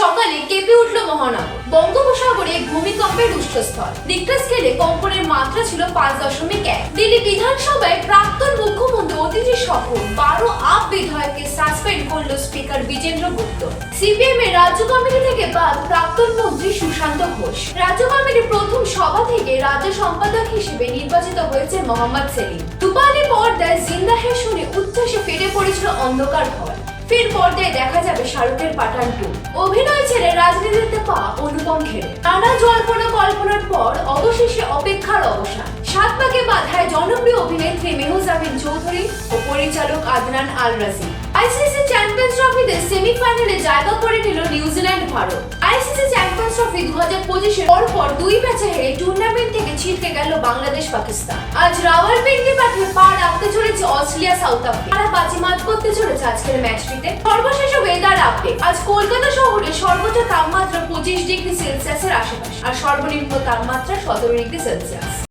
সকালে কেঁপে উঠল মহানগর। বঙ্গোপসাগরে ভূমিকম্পের উষ্ঠস্থল। রিক্টার স্কেলে কম্পনের মাত্রা ছিল পাঁচ দশমিক এক। দিল্লি বিধানসভায় প্রাক্তন মুখ্যমন্ত্রী অতিথি সহ বারো আপ বিধায়ককে সাসপেন্ড করল স্পিকার বিজেন্দ্র গুপ্ত। সিপিএম এর রাজ্য কমিটি থেকে বাদ প্রাক্তন মন্ত্রী সুশান্ত ঘোষ। রাজ্য কমিটির প্রথম সভা থেকে রাজ্য সম্পাদক হিসেবে নির্বাচিত হয়েছে মোহাম্মদ সেলিম। দুপালি পর্দায় জিন্দা হে শুনে উচ্ছ্বাসে ফেটে পড়েছিল অন্ধকার ঘর। ফের পর্দায় দেখা যাবে শাহরুখের পাঠান টু। অভিনয় ছেড়ে রাজনীতিতে পা অনুপম খেরে নানা জল্পনা কল্পনার পর অবশেষে অপেক্ষার অবসান। সাত পাকে বাধায় জনপ্রিয় অভিনেত্রী মেহজাবিন চৌধুরী ও পরিচালক আদনান আল রাজি আইসিসি চ্যাম্পিয়ন্স ট্রফিতে সেমিফাইনালে জায়গা করে নিল New Zealand Bharat. ICC Champions Trophy দু হাজার পঁচিশে পরপর দুই ম্যাচে হেরে টুর্নামেন্ট ছিটকে গেল বাংলাদেশ, পাকিস্তান। আজ রাওয়ালপিন্ডি মাঠে পা রাখতে চলেছে অস্ট্রেলিয়া, সাউথ আফ্রিকা। তারা বাজিমাত করতে চলেছে আজকের ম্যাচটিতে। সর্বশেষ ওয়েদার আপডেট আজ কলকাতা শহরে সর্বোচ্চ তাপমাত্রা পঁচিশ ডিগ্রি সেলসিয়াসের আশেপাশে। আর সর্বনিম্ন তাপমাত্রা সতেরো ডিগ্রি সেলসিয়াস।